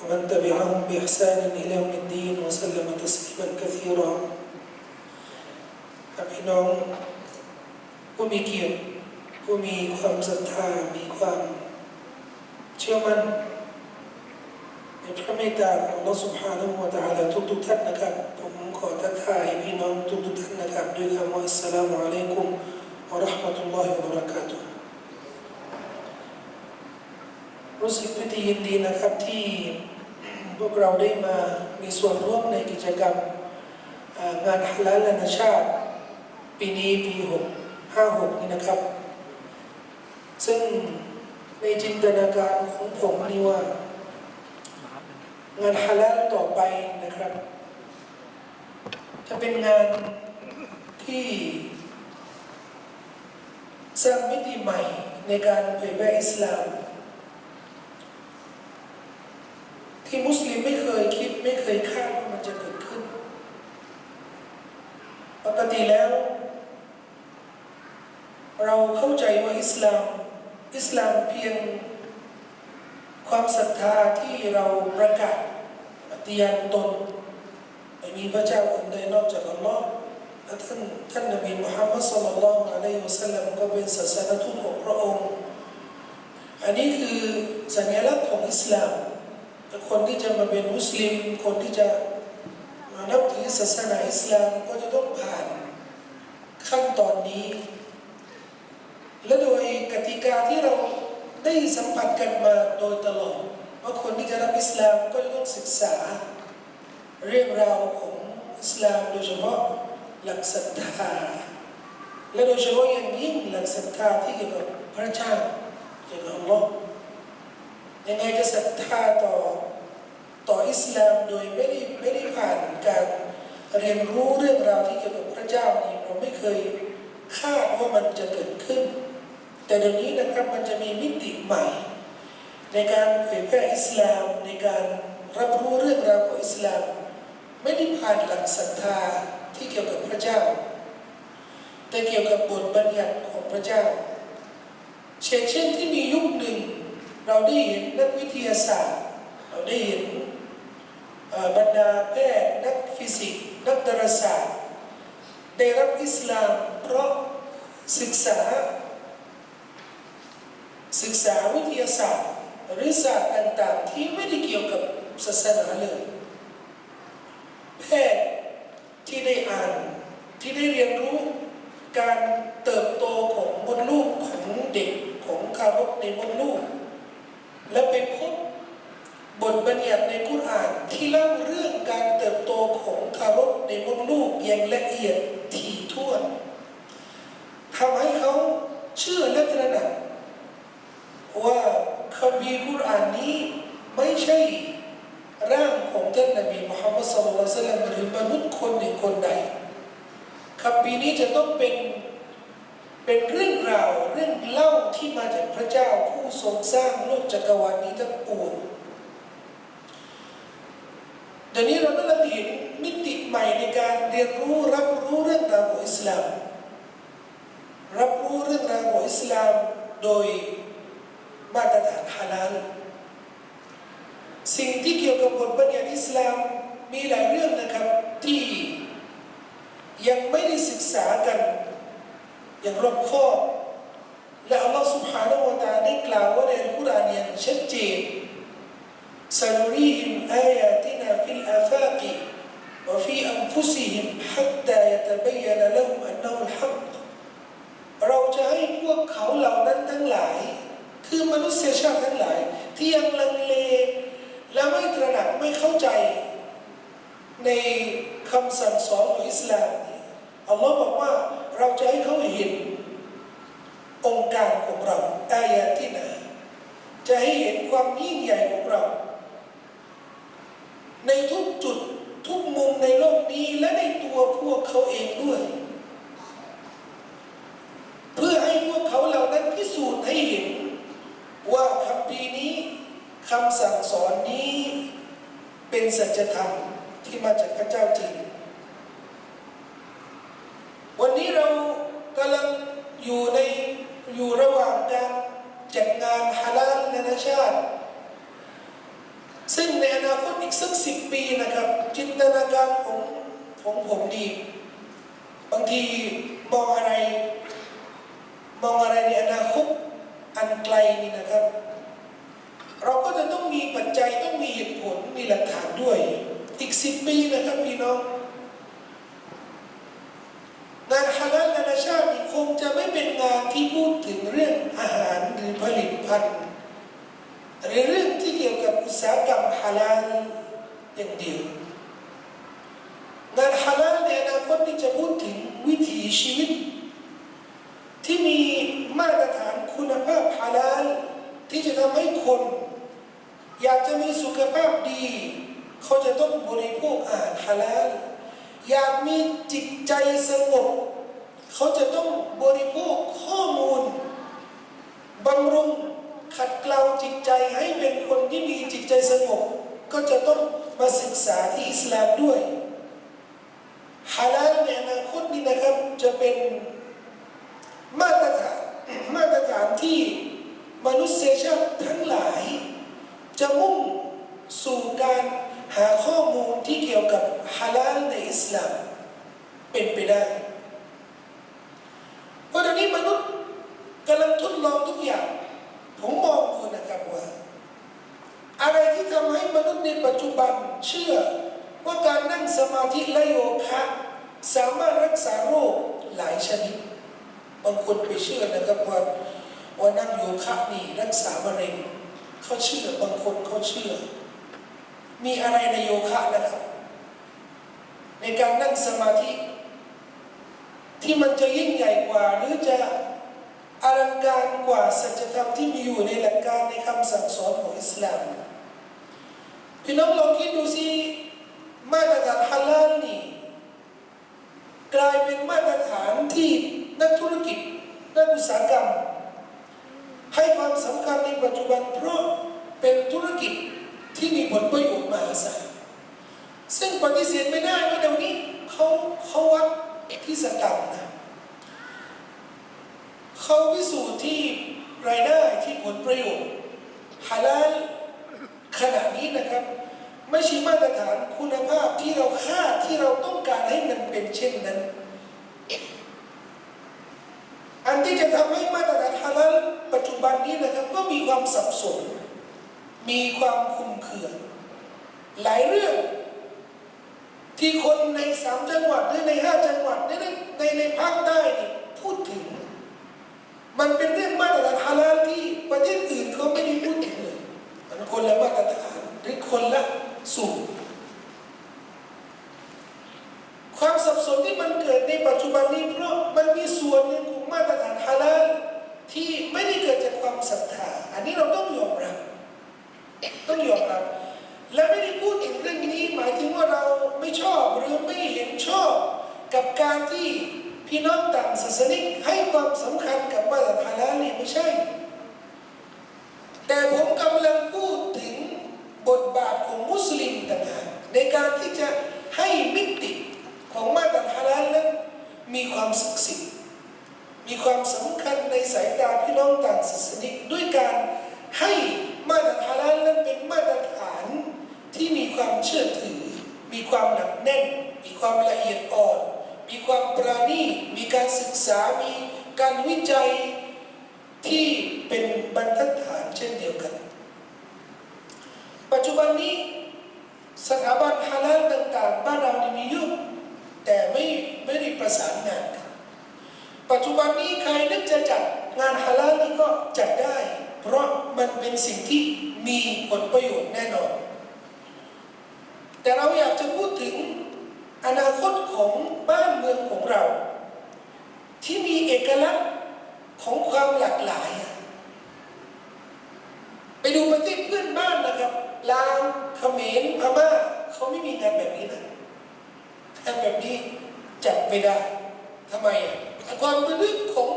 ومن تبعهم بإحسان إلى يوم الدين وسلم تسليما كثيرا ครับพี่น้องผู้มีเกียรติผู้มีความศรัทธามีความเชื่อมั่นในพระเมตตาของ Allah سبحانه และ تعالى ทุกทุกๆท่านนะครับ ผมขอทักทายพี่น้องทุกทุกๆท่านนะครับ ด้วยคำว่าอัสสลามุอะลัยกุมวะเราะห์มะตุลลอฮิวะบะเราะกาตุฮ์รู้สึกพิธียินดีนะครับที่ พวกเราได้มามีส่วนร่วมในกิจกรรมงานฮาลาลนานาชาติ ปีนี้ปีหกห้าหกนี่นะครับ ซึ่งในจินตนาการของผมนี่ว่า งานฮาลาลต่อไปนะครับ จะเป็นงานที่สร้างมิติใหม่ในการเผยแพร่อิสลาม ที่มุสลิมไม่เคยคิดไม่เคยคาดว่ามันจะเกิดขึ้น ปกติแล้ว เราเข้าใจว่าอิสลาม อิสลามเพียงความศรัทธาที่เราประกาศปฏิญาณตนไม่มีพระเจ้าอื่นใดนอกจากอัลลอฮ์และท่านท่านนบีมุฮัมมัดสุลลัลอฮุอะลัยฮิวะสัลลัมก็เป็นศาสนทูตของพระองค์ อันนี้คือสัญลักษณ์ของอิสลาม คนที่จะมาเป็นมุสลิม คนที่จะมานับถือศาสนาอิสลามก็จะต้องผ่านขั้นตอนนี้ และโดยกติกาที่เราได้สัมผัสกันมาโดยตลอดว่าคนที่จะรับอิสลามก็จะต้องศึกษา เรื่องราวของอิสลามโดยเฉพาะหลักศรัทธาและโดยเฉพาะอย่างยิ่งหลักศรัทธาที่เกี่ยวกับพระเจ้าเกี่ยวกับอัลลอฮ์ ยังไงจะศรัทธาต่อต่ออิสลามโดยไม่ได้ไม่ได้ผ่านการเรียนรู้เรื่องราวที่เกี่ยวกับพระเจ้านี่เราไม่เคยคาดว่ามันจะเกิดขึ้น แต่เดี๋ยวนี้นะครับมันจะมีมิติใหม่ ในการเผยแพร่อิสลามในการรับรู้เรื่องราวของอิสลาม ไม่ได้ผ่านหลักศรัทธาที่เกี่ยวกับพระเจ้า แต่เกี่ยวกับบทบัญญัติของพระเจ้าเช่นเช่นที่มียุคหนึ่ง เราได้เห็นนักวิทยาศาสตร์ เราได้เห็นบรรดาแพทย์นักฟิสิกส์นักดาราศาสตร์ ได้รับอิสลาม เพราะศึกษา ศึกษาวิทยาศาสตร์ หรือศาสตร์ต่างๆ ที่ไม่ได้เกี่ยวกับศาสนาเลยแพทย์ที่ได้อ่านที่ได้เรียนรู้การเติบโตของมดลูกของเด็กของคารกในมดลูก และไปพบบทบัญญัติในกุรอานที่เล่าเรื่องการเติบโตของทารกในมดลูกอย่างละเอียดถี่ถ้วนทำให้เขาเชื่อและตระหนักว่าคัมภีร์กุรอานนี้ไม่ใช่ร่างของท่านนบีมุฮัมมัดสุลลัลสลัมหรือมนุษย์คนหนึ่งคนใดคัมภีร์นี้จะต้องเป็นเป็นเรื่อง รื่องเล่าที่มาจากพระเจ้าผู้ทรงสร้างโลกจักรวาลนี้ทั้งปวงเดี๋ยวนี้เราก็เริ่มเห็นมิติใหม่ในการเรียนรู้รับรู้เรื่องราวของอิสลาม รับรู้เรื่องราวของอิสลามโดยมาตรฐานฮาลาลสิ่งที่เกี่ยวกับบทบัญญัติอิสลามมีหลายเรื่องนะครับที่ยังไม่ได้ศึกษากันอย่างรอบคอบ และอัลลอฮฺ سبحانه และ تعالى ได้กล่าวว่าในอัลกุรอานอย่างชัดเจน سنريهم آياتنا في الآفاق وفي أنفسهم حتى يتبين لهم أنه الحق เราจะให้พวกเขาเหล่านั้นทั้งหลาย คือมนุษยชาติทั้งหลาย ที่ยังลังเล และไม่ตระหนักไม่เข้าใจ ในคำสั่งสอนของอิสลามอัลลอฮ์บอกว่าเราจะให้เขาเห็น องค์การของเราอายะที่นาจะให้เห็นความยิ่งใหญ่ของเรา ในทุกจุดทุกมุมในโลกนี้และในตัวพวกเขาเองด้วย เพื่อให้พวกเขาเหล่านั้นพิสูจน์ให้เห็น ว่าคำพีนี้คำสั่งสอนนี้เป็นสัจธรรมที่มาจากพระเจ้าจริง วันนี้เรากำลังอยู่ใน อยู่ระหว่างการจัดงานฮาลาลนานาชาติ ซึ่งในอนาคตอีกสักสิบปีนะครับ จินตนาการของของผมดี บางทีมองอะไร มองอะไรในอนาคตอันไกลนี่นะครับ เราก็จะต้องมีปัจจัยต้องมีเหตุผลมีหลักฐานด้วย อีกสิบปีนะครับพี่น้องงานฮาลาลนานาชาติคงจะไม่ งานที่พูดถึงเรื่องอาหารหรือผลิตภัณฑ์หรือเรื่องที่เกี่ยวกับอุตสาหกรรมฮาลาลอย่างเดียวงานฮาลาลในอนาคตนี่จะพูดถึงวิถีชีวิต ที่มีมาตรฐานคุณภาพฮาลาลที่จะทำให้คน อยากจะมีสุขภาพดี เขาจะต้องบริโภคอาหารฮาลาลอยากมีจิตใจสงบ เขาจะต้องบริโภคข้อมูลบำรุงขัดเกลาจิตใจให้เป็นคนที่มีจิตใจสงบก็จะต้องมาศึกษาที่อิสลามด้วยฮาลาลในอนาคตนี้นะครับจะเป็นมาตรฐานมาตรฐานที่มนุษยชาติทั้งหลาย จะมุ่งสู่การหาข้อมูลที่เกี่ยวกับฮาลาลในอิสลามเป็นไปได้ นี้มนุษย์กำลังทดลองทุกอย่าง ผมมองดูนะครับว่า อะไรที่ทำให้มนุษย์ในปัจจุบันเชื่อว่าการนั่งสมาธิและโยคะสามารถรักษาโรคหลายชนิดบางคนไปเชื่อนะครับว่าว่านั่งโยคะนี่รักษามะเร็งเขาเชื่อบางคนเขาเชื่อ มีอะไรในโยคะนะครับ ในการนั่งสมาธิ ที่มันจะยิ่งใหญ่กว่า หรือจะอลังการกว่าสัจธรรมที่มีอยู่ในหลักการในคำสั่งสอนของอิสลามพี่น้องลองคิดดูสิมาตรฐานฮาลาลนี่กลายเป็นมาตรฐานที่นักธุรกิจนักอุตสาหกรรม ให้ความสำคัญในปัจจุบัน เพราะเป็นธุรกิจที่มีผลประโยชน์มหาศาลซึ่งปฏิเสธไม่ได้ว่าเดี๋ยวนี้เขาเขาวัด ที่สกรรมนะเขาวิสูจน์ที่รายได้ที่ผลประโยชน์ฮาลาลขณะนี้นะครับ ไม่ใช่มาตรฐานคุณภาพที่เราคาดที่เราต้องการให้มันเป็นเช่นนั้น อันที่จะทำให้มาตรฐานฮาลาลปัจจุบันนี้นะครับก็มีความสับสน มีความคลุมเครือ หลายเรื่อง ที่คนในสามจังหวัดหรือในห้าจังหวัดในในในภาคใต้นี่พูดถึง มันเป็นเรื่องมาตรฐานฮาลาลที่ประเทศอื่นเขาไม่ได้พูดถึงเลยมันคนละมาตรฐานหรือคนละสูตรความสับสนที่มันเกิดในปัจจุบันนี้เพราะมันมีส่วนหนึ่งของมาตรฐานฮาลาลที่ไม่ได้เกิดจากความศรัทธา อันนี้เราต้องยอมรับ ต้องยอมรับ และไม่ได้พูดถึงเรื่องนี้หมายถึงว่าเราไม่ชอบหรือไม่เห็นชอบกับการที่พี่น้องต่างศาสนิกให้ความสำคัญกับมาตรฐานฮาลาลนี่ไม่ใช่ แต่ผมกำลังพูดถึงบทบาทของมุสลิมต่างหากในการที่จะให้มิติของมาตรฐานนั้นมีความศักดิ์สิทธิ์มีความสำคัญในสายตาพี่น้องต่างศาสนิกด้วยการให้มาตรฐานฮาลาลนั้นเป็นมาตรฐานที่มีความเชื่อถือ มีความหนักแน่น มีความละเอียดอ่อน มีความปราณีตมีการศึกษา มีการวิจัย ที่เป็นบรรทัดฐานเช่นเดียวกัน ปัจจุบันนี้สถาบันฮาลาลต่างๆ บ้านเรานี่มีเยอะแต่ไม่ไม่ได้ประสานงานกัน ปัจจุบันนี้ใครนึกจะจัดงานฮาลาลนี่ก็จัดได้ เพราะมันเป็นสิ่งที่มีผลประโยชน์แน่นอน แต่เรากจะพูดถึงอนาคตของบ้านเมืองของเรา ที่มีเอกลักษณ์ของความหลากหลาย ไปดูประเทศเพื่อนบ้านนะครับลาวเขมรพม่าเขาไม่มีงานแบบนี้นะงานแบบนี้จัดไม่ได้ทำไมอะความลึกของ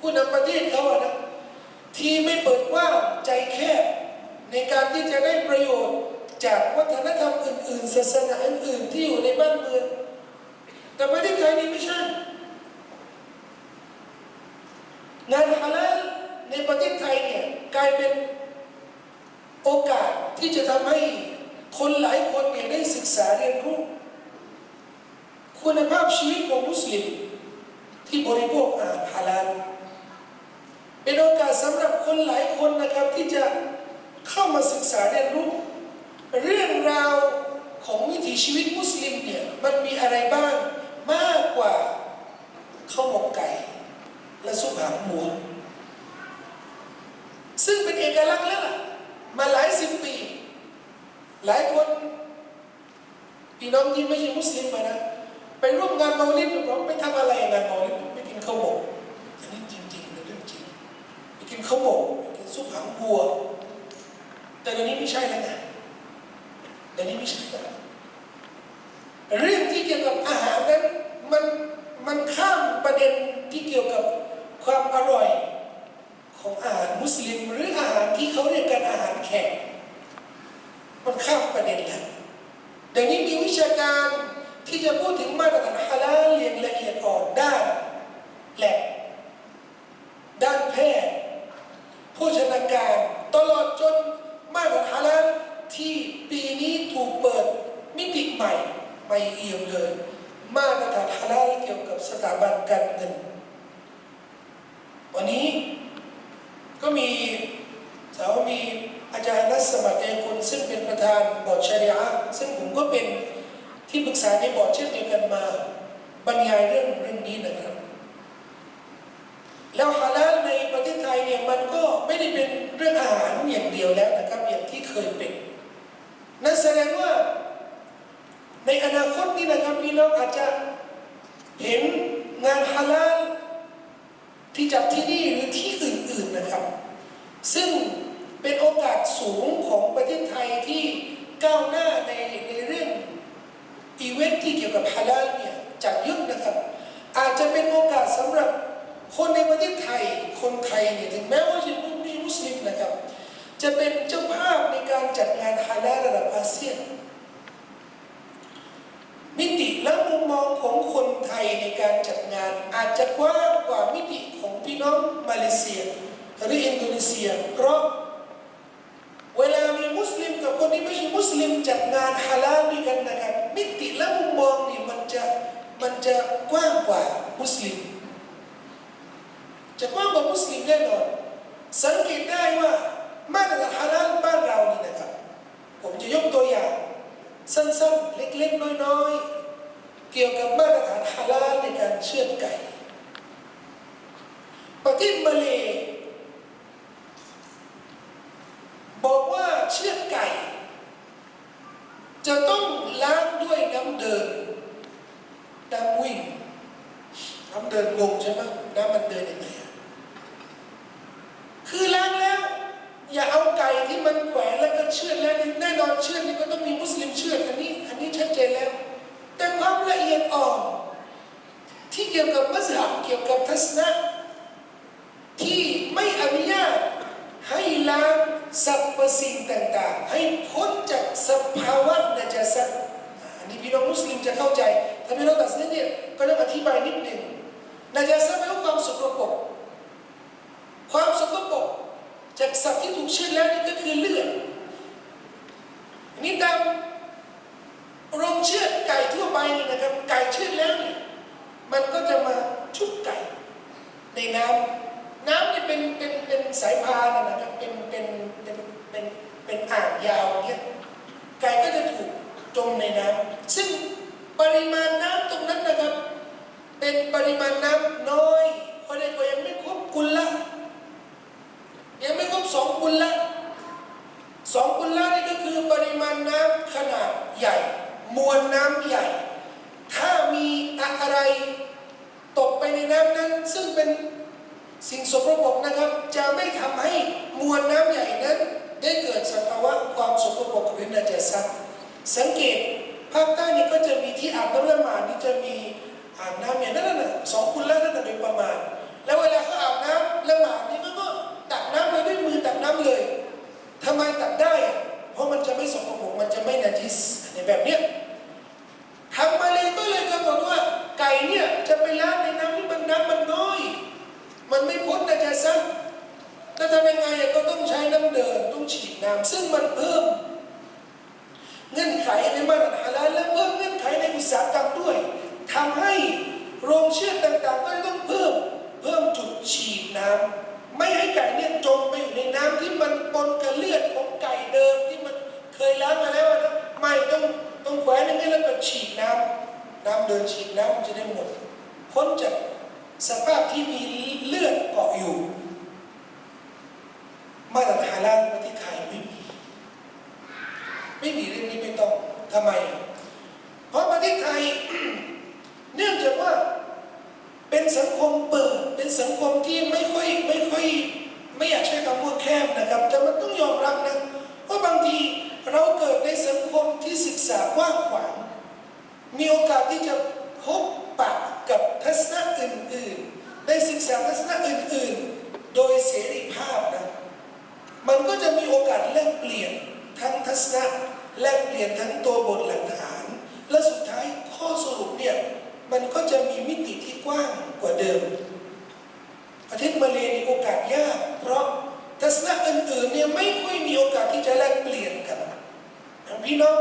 ผู้นำประเทศเขาอะนะที่ไม่เปิดกว้างใจแคบในการที่จะได้ประโยชน์ จากวัฒนธรรมอื่นๆศาสนาอื่นๆที่อยู่ในบ้านเมืองแต่ประเทศไทยนี่ไม่ใช่งานฮาลาลในประเทศไทยเนี่ยกลายเป็นโอกาสที่จะทำให้คนหลายคนเนี่ยได้ศึกษาเรียนรู้คุณภาพชีวิตของมุสลิม ที่บริโภคอาหารฮาลาลเป็นโอกาสสำหรับคนหลายคนนะครับที่จะเข้ามาศึกษาเรียนรู้ เรื่องราวของวิถีชีวิตมุสลิมเนี่ยมันมีอะไรบ้างมากกว่าข้าวหมกไก่ และซุปหางหมูซึ่งเป็นเอกลักษณ์แล้วล่ะมาหลายสิบปี หลายคนพี่น้องที่ไม่ใช่มุสลิมมานะไปร่วมงานเมาลิดผมไปทำอะไรงานเมาลิดไปกินข้าวหมกอันนี้จริงๆนะเรื่องจริงไปกินข้าวหมกไปกินซุปหางวัว แต่เดี๋ยวนี้ไม่ใช่แล้วนะ เดี๋ยวนี้ไม่ใช่แล้วเรื่องที่เกี่ยวกับอาหารนั้นมันมันข้ามประเด็นที่เกี่ยวกับความอร่อยของอาหารมุสลิม หรืออาหารที่เขาเรียกกันอาหารแขกมันข้ามประเด็นแล้วเดี๋ยวนี้มีวิชาการที่จะพูดถึงมาตรฐานฮาลาลอย่างละเอียดอ่อนด้านแหลบด้านแพทย์โภชนาการ ตลอดจนมาตรฐานฮาลาล ที่ปีนี้ถูกเปิดมิติใหม่ใหม่เอี่ยมเลย มาตรฐานฮาลาลเกี่ยวกับสถาบันการเงิน วันนี้ก็มีสาวมีอาจารย์นัสสมัติเตกุลซึ่งเป็นประธานบอร์ดชริอะห์ซึ่งผมก็เป็นที่ปรึกษาในบอร์ดเช่นเดียวกันมาบรรยายเรื่องเรื่องนี้นะครับ แล้วฮาลาลในประเทศไทยเนี่ยมันก็ไม่ได้เป็นเรื่องอาหารอย่างเดียวแล้วนะครับอย่างที่เคยเป็น นั่นแสดงว่าในอนาคตนี่นะครับพี่น้องอาจจะเห็นงานฮาลาลที่จัดที่นี่หรือที่อื่น ๆนะครับ ซึ่งเป็นโอกาสสูงของประเทศไทยที่ก้าวหน้าในในเรื่องอีเวนท์ที่เกี่ยวกับฮาลาลเนี่ยจัดเยอะนะครับ อาจจะเป็นโอกาสสำหรับคนในประเทศไทยคนไทยเนี่ยถึงแม้ว่าจะไม่ใช่มุสลิมนะครับ จะเป็นเจ้าภาพในการจัดงานฮาลาลระดับอาเซียน มิติและมุมมองของคนไทยในการจัดงานอาจจะกว้างกว่ามิติของพี่น้องมาเลเซีย หรืออินโดนีเซีย เพราะเวลามีมุสลิมกับคนที่ไม่ใช่มุสลิมจัดงานฮาลาลด้วยกันนะครับมิติและมุมมองนี่มันจะมันจะกว้างกว่ามุสลิม จะกว้างกว่ามุสลิมแน่นอนสังเกตได้ว่า มาตรฐานฮาลาลบ้านเรานี่นะครับ ผมจะยกตัวอย่าง สั้นๆ เล็กๆ น้อยๆ เกี่ยวกับมาตรฐานฮาลาลในการเชื่อดไก่ ประเทศมาเลบอกว่าเชือดไก่ จะต้องล้างด้วยน้ำเดิน น้ำวิ่ง น้ำเดินงงใช่ไหมน้ำมันเดินยังไงอะคือล้างแล้ว อย่าเอาไก่ที่มันแขวนแล้วก็เชื่อดแล้วแน่นอนเชื่อดนี่ก็ต้องมีมุสลิมเชื่อดอันนี้ อันนี้ชัดเจนแล้ว แต่ความละเอียดอ่อนที่เกี่ยวกับมัสยิดเกี่ยวกับทัศนะ ที่ไม่อนุญาตให้ล้างสรรพสิ่งต่างๆ ให้พ้นจากสภาวะนาจาสัตอันนี้พี่น้องมุสลิมจะเข้าใจถ้าพี่น้องตัดสินเนี่ยก็ต้องอธิบายนิดหนึ่งนาจาสัตแปลว่าความสกปรกความสกปรก จากสัตว์ที่ถูกเชือดแล้วนี่ก็คือเลือดอันนี้ตามโรงเชือดไก่ทั่วไปนี่นะครับ ไก่เชือดแล้วเนี่ยมันก็จะมาชุบไก่ในน้ำน้ำนี่เป็นเป็นเป็นสายพานนะครับเป็นเป็นเป็นเป็นเป็นอ่างยาวเงี้ยไก่ก็จะถูกจมในน้ำซึ่งปริมาณน้ำตรงนั้นนะครับ เป็นปริมาณน้ำน้อยเพราะเด็กก็ยังไม่ครบกุลละ ยังไม่ครบสองกุลละสองกุลละนี่ก็คือปริมาณน้ำขนาดใหญ่ มวลน้ำใหญ่ ถ้ามีอะไรตกไปในน้ำนั้น ซึ่งเป็นสิ่งสกปรกนะครับ จะไม่ทำให้มวลน้ำใหญ่นั้น ได้เกิดสภาวะความสกปรกหรือนาจาซัสังเกตภาคใต้นี่ก็จะมีที่อาบน้ำละหมาดนี่จะมีอาบน้ำอย่างนั้นน่ะสองคุณละนั่นน่ะโดยประมาณ แล้วเวลาเขาอาบน้ำละหมาดนี่ก็ ตักน้ำเลยด้วยมือตักน้ำเลยทำไมตักได้ เพราะมันจะไม่สกปรกมันจะไม่นาจิสในแบบเนี้ยทางมาเลยก็เลยกำหนดว่า ไก่เนี่ยจะไปล้างในน้ำที่มันน้ำมันน้อย มันไม่พ้นนะจ๊ะซักแล้วทำยังไงก็ต้องใช้น้ำเดินต้องฉีดน้ำซึ่งมันเพิ่มขายในมาตรฐานและเพิ่มเงื่อนไขในอุตสาหกรรมด้วยทำให้โรงเชือดต่างๆก็ต้องเพิ่ม เพิ่มจุดฉีดน้ำ ไม่ให้ไก่เนี่ยจมไปอยู่ในน้ำที่มันปนกับเลือดของไก่เดิมที่มันเคยล้างมาแล้วนะไม่ต้องต้องแขวนอย่างนี้แล้วก็ฉีดน้ำน้ำเดินฉีดน้ำมันจะได้หมดพ้นจากสภาพที่มีเลือดเกาะอยู่ มาตรฐานฮาลาลประเทศไทยไม่มีไม่มีเรื่องนี้ไม่ต้องทำไม เพราะประเทศไทย เนื่องจากว่าเป็นสังคมเปิดเป็นสังคมที่ไม่ค่อยไม่ค่อย ไม่อยากใช้คำว่าแคบนะครับ แต่มันต้องยอมรับนะว่าบางทีเราเกิดในสังคมที่ศึกษากว้างขวาง มีโอกาสที่จะพบปะกับทัศนะอื่นๆ ได้ศึกษาทัศนะอื่นๆ โดยเสรีภาพนะ มันก็จะมีโอกาสแลกเปลี่ยนทั้งทัศนะแลกเปลี่ยนทั้งตัวบทหลักฐาน และสุดท้ายข้อสรุปเนี่ยมันก็จะมีมิติที่กว้างกว่าเดิม ประเทศมาเลมีโอกาสยาก เพราะทัศนะอื่นๆเนี่ยไม่ค่อยมีโอกาสที่จะแลกเปลี่ยนกันพี่น้อง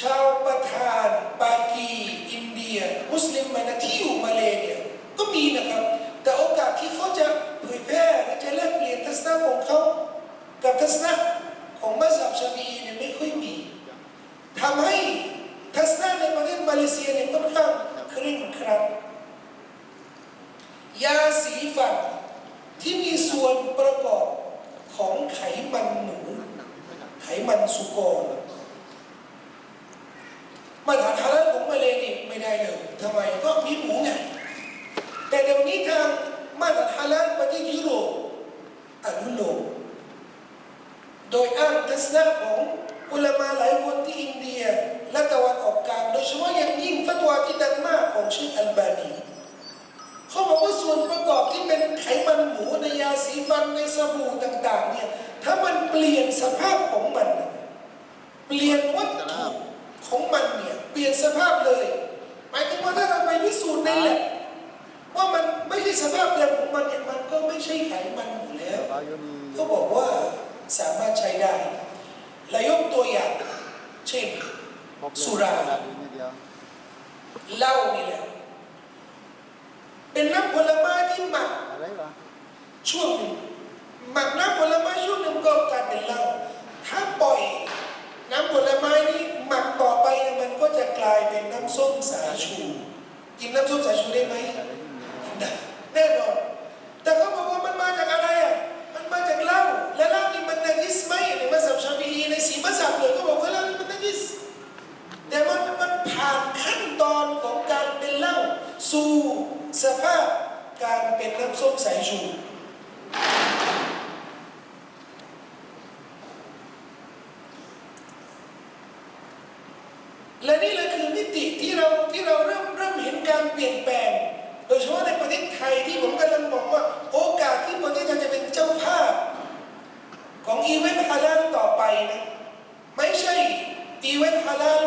ชาวประทานปากีอินเดีย มุสลิมมานะที่อยู่มาเลเนี่ยก็มีนะครับ แต่โอกาสที่เขาจะเผยแพร่และจะแลกเปลี่ยนทัศนะของเขา กับทัศนะของมัสยิดชาฟีเนี่ยไม่ค่อยมีทำให้ทัศนะในประเทศมาเลเซียเนี่ยค่อนข้างเคร่งครัดยาสีฟันที่มีส่วนประกอบของไขมันหมู ไขมันสุกรมาตรฐานฮาลาลของมาเลนี่ไม่ได้เลยทำไมก็มีหมูไงแต่เดี๋ยวนี้ทางมาตรฐานฮาลาลประเทศยุโรป อนุโลมโดยอ้างทัศนะของอุลามาหลายคนที่อินเดียและตะวันออกกลางโดยเฉพาะอย่างยิ่งฟัตวาที่ดังมากของเชคอัลบานีเขาบอกว่าส่วนประกอบที่เป็นไขมันหมูในยาสีฟันในสบู่ต่าง ๆ เนี่ย ถ้ามันเปลี่ยนสภาพของมัน เปลี่ยนวัตถุของมันเนี่ย เปลี่ยนสภาพเลย หมายถึงว่าถ้าเราไปพิสูจน์ในแลบ ว่ามันไม่ใช่สภาพเดิมของมันเนี่ยมันก็ไม่ใช่ไขมันหมูแล้วเขาบอกว่าสามารถใช้ได้ และยกตัวอย่างเช่นเหล้านี่แหละเป็นน้ำผลไม้ที่หมักช่วงหนึ่งหมักน้ำผลไม้ช่วงหนึ่งก็กลายเป็นเหล้าถ้าปล่อยน้ำผลไม้นี้หมักต่อไปมันก็จะกลายเป็นน้ำส้มสายชูกินน้ำส้มสายชูได้ไหมได้แน่นอน แต่เขาบอกว่ามันมาจากอะไรอะ มันมาจากเหล้า และเหล้านี่มันนาจิสไหมในมัสยิดชาฟีอีในสีมัสยิดเลยก็บอกว่าเหล้านี่มันนาจิส แต่มันมันผ่านขั้นตอนของการเป็นเหล้าสู่สภาพการเป็นน้ำส้มสายชู และนี่แหละคือมิติที่เราที่เราเริ่มเริ่มเห็นการเปลี่ยนแปลง โดยเฉพาะในประเทศไทยที่ผมกำลังบอกว่า โอกาสที่ประเทศไทยจะเป็นเจ้าภาพ ของอีเวนต์ฮาลาลต่อไปนะไม่ใช่อีเวนต์ฮาลาล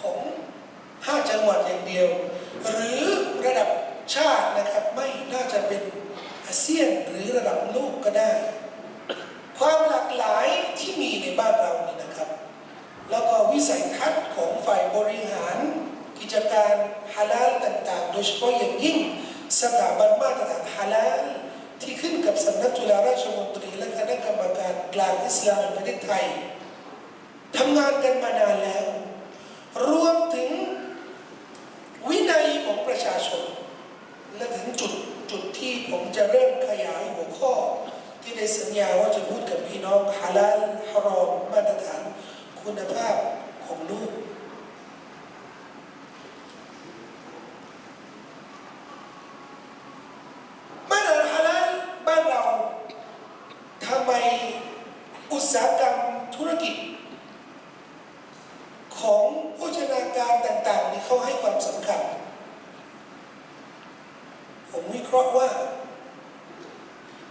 ของห้าจังหวัดอ ย่างเดียวหรือระดับชาตินะครับไม่น่าจะเป็นอาเซียนหรือระดับโลกก็ได้ ความหลากหลายที่มีในบ้านเรานี่นะครับ แล้วก็วิสัยทัศน์ของฝ่ายบริหาร กิจการฮาลาลต่างๆ โดยเฉพาะอย่างยิ่งสถาบันมาตรฐานฮาลาลที่ขึ้นกับสำนักจุฬาราชมนตรี และคณะกรรมการกลางอิสลามแห่งประเทศไทยทำงานกันมานานแล้ว รวมถึง วินัยของประชาชน และถึงจุดจุดที่ผมจะเริ่มขยายหัวข้อ ที่ได้สัญญาว่าจะพูดกับพี่น้องฮาลาลฮารอมมาตรฐานคุณภาพของลูกมาตรฐานฮาลาลบ้านเราทำไมอุตสาหกรรมธุรกิจ ของโภชนาการต่างๆนี่เขาให้ความสำคัญ ผมวิเคราะห์ว่า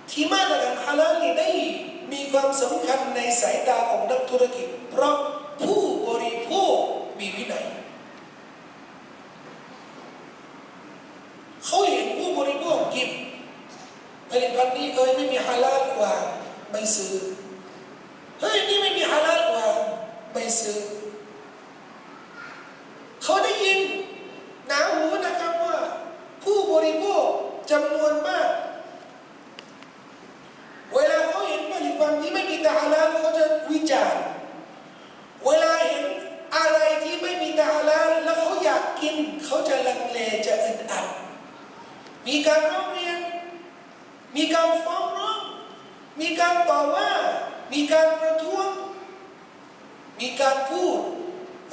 ที่มาตรฐานฮาลาลนี่ได้มีความสำคัญในสายตาของนักธุรกิจ เพราะผู้บริโภคมีวินัย เขาเห็นผู้บริโภคหยิบผลิตภัณฑ์นี้เอ้ยไม่มีฮาลาลกว่า ไม่ซื้อ เฮ้ยนี่ไม่มีฮาลาลกว่า ไม่ซื้อ เพราะอะไร เพราะเขาเห็น กินเขาจะลังเลจะอึดอัด มีการร้องเรียน มีการฟ้องร้อง มีการต่อว่า มีการประท้วง มีการพูด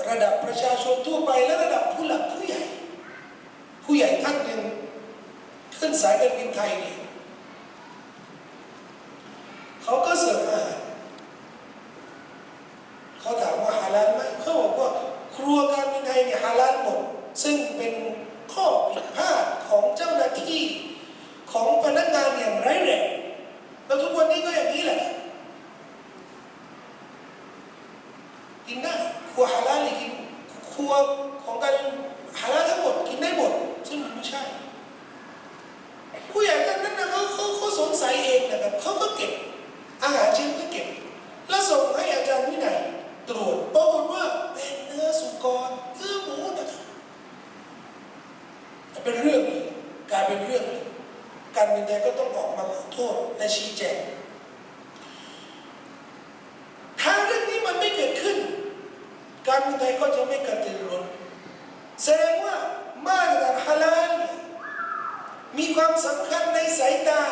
ระดับประชาชนทั่วไปและระดับผู้หลักผู้ใหญ่ ผู้ใหญ่ท่านหนึ่งขึ้นสายการบินไทยนี่เขาก็เสิร์ฟอาหารเขาถามว่าฮาลาลไหมเขาบอกว่า ครัวการบินไทยเนี่ยฮาลาลหมด ซึ่งเป็นข้อผิดพลาดของเจ้าหน้าที่ของพนักงานอย่างไร้แรงแล้วทุกวันนี้ก็อย่างนี้แหละกินได้ครัวฮาลาลกินครัวของการฮาลาลทั้งหมดกินได้หมด ซึ่งมันไม่ใช่ผู้ใหญ่ท่านนั้นนะเขาเขาเขาสงสัยเองนะครับเขาก็เก็บอาหารชิ้นก็เก็บ แล้วส่งให้อาจารย์วินัยตรวจปรากฏว่าเป็นเนื้อสุกรเนื้อหมูนะครับเป็นเรื่องเลยกลายเป็นเรื่องเลยการบินไทยก็ต้องออกมาขอโทษและชี้แจง ถ้าเรื่องนี้มันไม่เกิดขึ้น การบินไทยก็จะไม่กระตือรือร้นแสดงว่ามาตรฐานฮาลาลเนี่ยมีความสำคัญในสายตา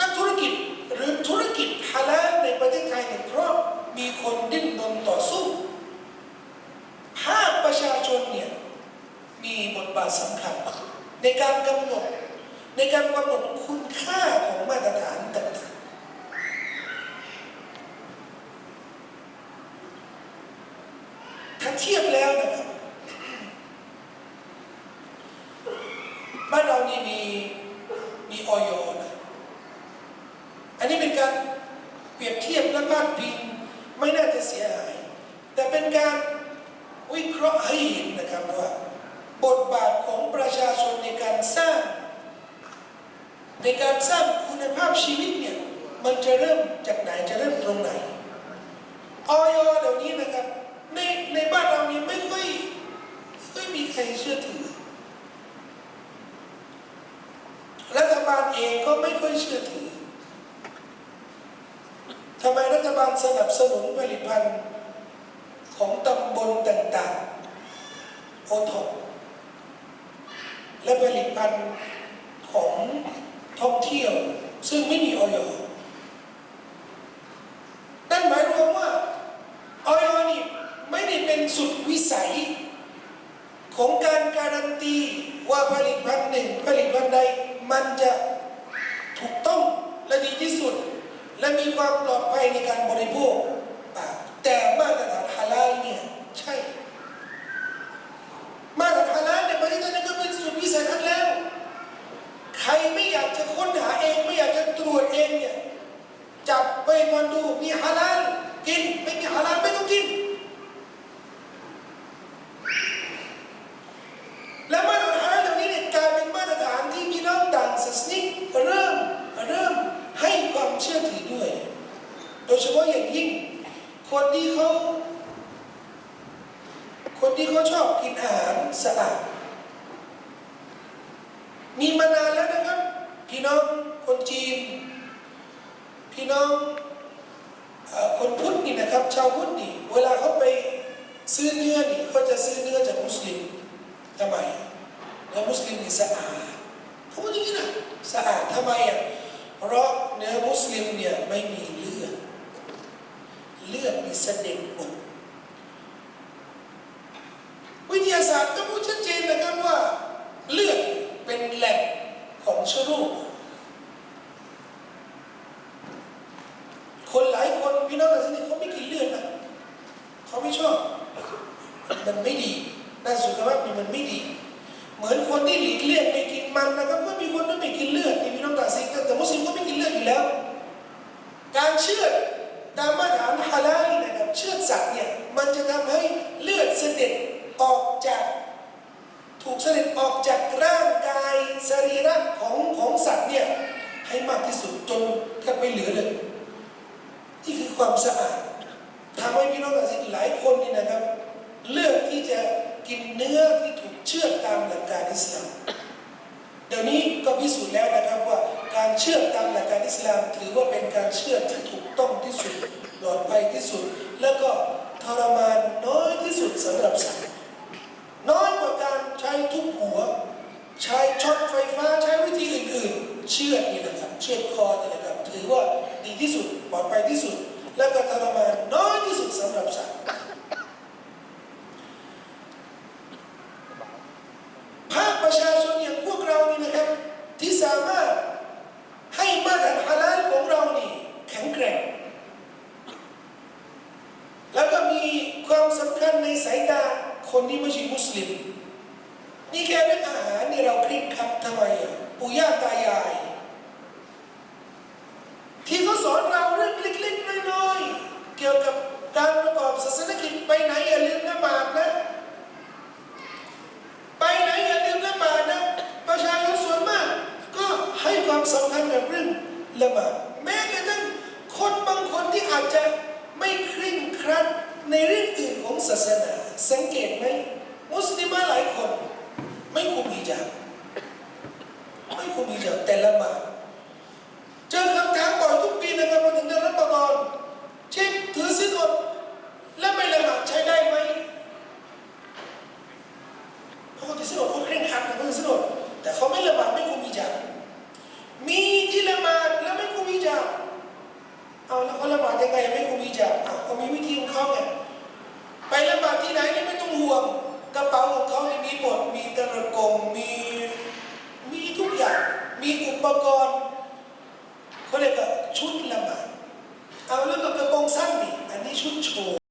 นักธุรกิจหรือธุรกิจฮาลาลในประเทศไทยเนี่ยเพราะมีคนดิ้นรนต่อสู้ ภาคประชาชนเนี่ยมีบทบาทสำคัญ ในการกำหนดในการกำหนดคุณค่าของมาตรฐานต่างๆ ถ้า เทียบแล้วนะครับ บ้านเรานี่มีมีออยนะ อันนี้เป็นการเปรียบเทียบและพาดพิงไม่น่าจะเสียหาย แต่เป็นการวิเคราะห์ให้เห็นนะครับว่า บทบาทของประชาชนในการสร้าง ในการสร้างคุณภาพชีวิตเนี่ยมันจะเริ่มจากไหนจะเริ่มตรงไหนออยเดี๋ยวนี้นะครับ ในในบ้านเรานี่ไม่ค่อยไม่ค่อยมีใครเชื่อถือ รัฐบาลเองก็ไม่ค่อยเชื่อถือ ทำไมรัฐบาลสนับสนุนผลิตภัณฑ์ของตำบลต่างๆโอ ทอปและผลิตภัณฑ์ของท่องเที่ยว ซึ่งไม่มีออยอหมายรวมว่าออยนี่ไม่ได้เป็นสุดวิสัย ของการการันตีว่าผลิตภัณฑ์หนึ่งผลิตภัณฑ์ใดมันจะถูกต้องและดีที่สุด และมีความปลอดภัยในการบริโภคอะแต่มาตรฐานฮาลาลเนี่ยใช่ มาตรฐานฮาลาลในประเทศไทยนี่ก็เป็นสุดวิสัยทัศน์แล้ว ใครไม่อยากจะค้นหาเองไม่อยากจะตรวจเองเนี่ยจับไปมันดูมีฮาลาลกินไม่มีฮาลาลไม่ต้องกิน และมาตรฐานเหล่านี้เนี่ยกลายเป็นมาตรฐานที่พี่น้องต่างศาสนิกเริ่มเริ่มให้ความเชื่อถือด้วย โด ยเฉพาะอย่างยิ่ง คนที่เขาคนที่เขาชอบกินอาหารสะอาดมีมานานแล้วนะครับ พี่น้องคนจีน พี่น้องคนพุทธนี่นะครับ ชาวพุทธนี่เวลาเขาไปซื้อเนื้อนี่เขาจะซื้อเนื้อจากมุสลิมทำไมเนื้อมุสลิมนี่สะอาดเขาพูดอย่างนี้นะสะอาดทำไมอะเพราะเนื้อมุสลิมเนี่ยไม่มีเลือด เลือดมีเสด็จหมดวิทยาศาสตร์ก็พูดชัดเจนนะครับว่าเลือดเป็นแหล่งของเชื้อโรคคนหลายคนพี่น้องในที่นี้เขาไม่กินเลือดนะเขาไม่ชอบ มันไม่ดีด้านสุขภาพมันไม่ดี เหมือนคนที่หลีกเลี่ยงไม่กินมันนะครับก็มีคนที่ไม่กินเลือดนี่พี่น้องตาสนาแต่มุสลิมก็ไม่กินเลือดอยู่แล้ว การเชื่อ ตามมาตรฐานฮาลาลนี่นะครับเชือดสัตว์เนี่ยมันจะทำให้เลือดเสด็จออกจาก ถูกเสด็จออกจากร่างกายสรีระของของสัตว์เนี่ยให้มากที่สุดจนแทบไม่เหลือเลยนี่คือความสะอาดทำให้พี่น้องต่างศาสนาหลายคนนี่นะครับ เลือกที่จะกินเนื้อที่ถูกเชือดตามหลักการอิสลาม เดี๋ยวนี้ก็พิสูจน์แล้วนะครับว่าการเชื่อตามหลักการอิสลามถือว่าเป็นการเชื่อที่ถูกต้องที่สุดปลอดภัยที่สุด แล้วก็ทรมานน้อยที่สุดสำหรับสัตว์น้อยกว่าการใช้ทุบหัว ใช้ช็อตไฟฟ้าใช้วิธีอื่นๆ เชื่อ แม้กระทั่งคนบางคนที่อาจจะไม่เคร่งครัดในเรื่องอื่นของศาสนา สังเกตไหมมุสลิมหลายคน ไม่คุมฮิญาบไม่คุมฮิญาบแต่ละมาเจอคำถามบ่อยทุกปีนะครับมาถึงเดือนรัมฎอนเช่นถือศีลอดแล้วไม่ละหมาดใช้ได้ไหมเพราะเขาถือศีลอดเขาเคร่งครัดนะเขาถือศีลอดแต่เขาไม่ละหมาดไม่คุมฮิญาบ มีที่ละหมาดแล้วไม่คุมฮิญาบเอาแล้วเขาละหมาดยังไงไม่คุมฮิญาบอ้าวเขามีวิธีของเขาไงไปละหมาดที่ไหนนี่ไม่ต้องห่วงกระเป๋าของเขาเนี่ยมีหมดมีตะกงมีมีทุกอย่าง มีอุปกรณ์เขาเรียกว่าชุดละหมาดเอาแล้วก็กระโปรงสั้นนี่อันนี้ชุดโชว์